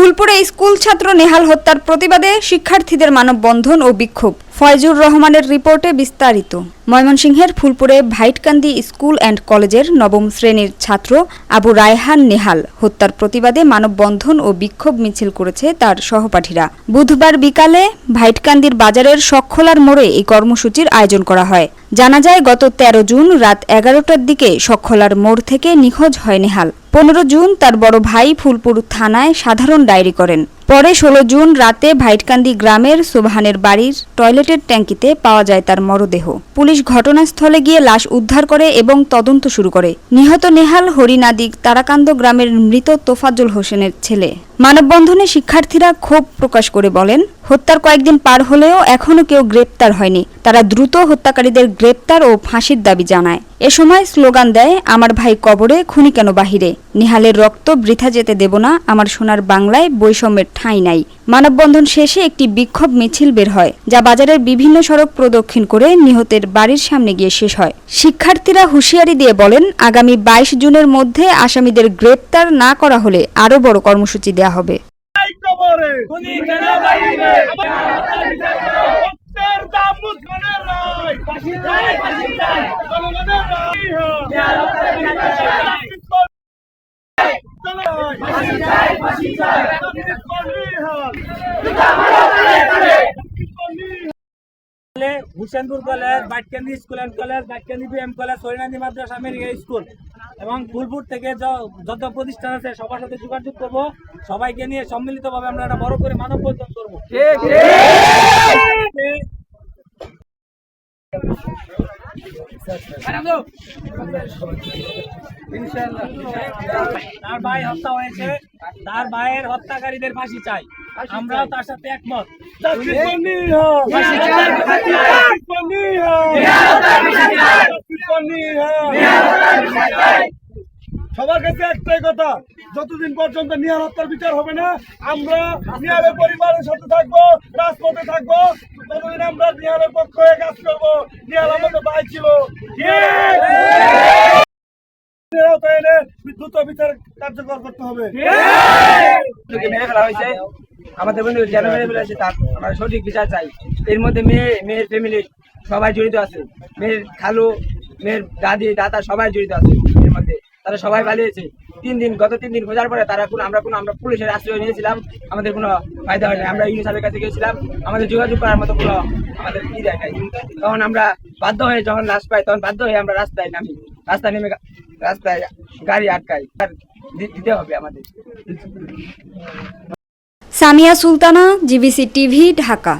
ফুলপুরে school ছাত্র নেহাল হত্যার প্রতিবাদে শিক্ষার্থীদের মানববন্ধন ও বিক্ষোভ। ফয়জুর রহমানের রিপোর্টে বিস্তারিত। ময়মনসিংহের ফুলপুরে ভাইটকান্দি স্কুল অ্যান্ড কলেজের নবম শ্রেণির ছাত্র আবু রায়হান নেহাল হত্যার প্রতিবাদে মানববন্ধন ও বিক্ষোভ মিছিল করেছে তার সহপাঠীরা। বুধবার বিকালে ভাইটকান্দির বাজারের শখখোলার মোড়ে এই কর্মসূচির আয়োজন করা হয়। জানা যায়, গত তেরো জুন রাত এগারোটার দিকে শখখোলার মোড় থেকে নিখোঁজ হয় নেহাল। পনেরো জুন তার বড় ভাই ফুলপুর থানায় সাধারণ ডায়েরি করেন। পরে ষোলো জুন রাতে ভাইটকান্দি গ্রামের সোবহানের বাড়ির টয়লেটের ট্যাঙ্কিতে পাওয়া যায় তার মরদেহ। পুলিশ ঘটনাস্থলে গিয়ে লাশ উদ্ধার করে এবং তদন্ত শুরু করে। নিহত নেহাল হরিনাদিক তারাকান্দ গ্রামের মৃত তোফাজুল হোসেনের ছেলে। মানববন্ধনে শিক্ষার্থীরা ক্ষোভ প্রকাশ করে বলেন, হত্যার কয়েকদিন পার হলেও এখনও কেউ গ্রেপ্তার হয়নি। তারা দ্রুত হত্যাকারীদের গ্রেপ্তার ও ফাঁসির দাবি জানায়। এ সময় স্লোগান দেয়, আমার ভাই কবরে, খুনি কেন বাহিরে? নিহালের রক্ত বৃথা যেতে দেব না, আমার সোনার বাংলায় বৈষম্যের ঠাঁই নাই। মানববন্ধন শেষে একটি বিক্ষোভ মিছিল বের হয়, যা বাজারের বিভিন্ন সড়ক প্রদক্ষিণ করে নিহতের বাড়ির সামনে গিয়ে শেষ হয়। শিক্ষার্থীরা হুঁশিয়ারি দিয়ে বলেন, আগামী বাইশ জুনের মধ্যে আসামিদের গ্রেপ্তার না করা হলে আরও বড় কর্মসূচি দেওয়া হবে। মুসলমানের রায় ফাঁসি চাই ফাঁসি চাই জনগণের রায় ফাঁসি চাই ফাঁসি চাই college, Husenpur college Batkandi school and college Batkandi BM college Harinandi Madrasa America school এবং ফুলপুর থেকে যত প্রতিষ্ঠান আছে, সবার সাথে যোগাযোগ করব। সবাইকে নিয়ে সম্মিলিতভাবে আমরা একটা বড় করে মানববন্ধন করব। তার ভাই হত্যা হয়েছে। তার ভাইয়ের হত্যাকারীদের ফাঁসি চাই। আমরাও তার সাথে একমত। সবার কাছে একটাই কথা যতদিন পর্যন্ত নিহার হত্যার বিচার হবে না আমরা নিহারের পরিবারের সাথে থাকব রাজপথে থাকব ততদিন আমরা নিহারের পক্ষ হয়ে কাজ করব। নিহার আমাদের ভাই ছিল। দ্রুত বিচার কার্যকর করতে হবে। আমাদের বন্ধু যেন ফেলা হয়েছে তার আমরা সঠিক বিচার চাই। এর মধ্যে মেয়ে, মেয়ের ফ্যামিলি সবাই জড়িত আছে। মেয়ের খালু, মেয়ের দাদি, দাদা সবাই জড়িত আছে এর মধ্যে। তারা সবাই পালিয়েছে তিন দিন, গত তিন দিন খোঁজার পরে তারা কোনো, আমরা কোনো, আমরা পুলিশের আশ্রয় নিয়েছিলাম। আমাদের কোনো ফায়দা হয়নি। আমরা ইউনিসারের কাছে গিয়েছিলাম। আমাদের যোগাযোগ করার মতো কোনো আমাদের ই দেয় নাই। তখন আমরা বাধ্য হয়ে যখন লাশ পাই, তখন বাধ্য হয়ে আমরা রাস্তায় নামি। রাস্তায় নেমে রাস্তায় গাড়ি আটকাই। দিতে হবে আমাদের। Samia Sultana GBC TV Dhaka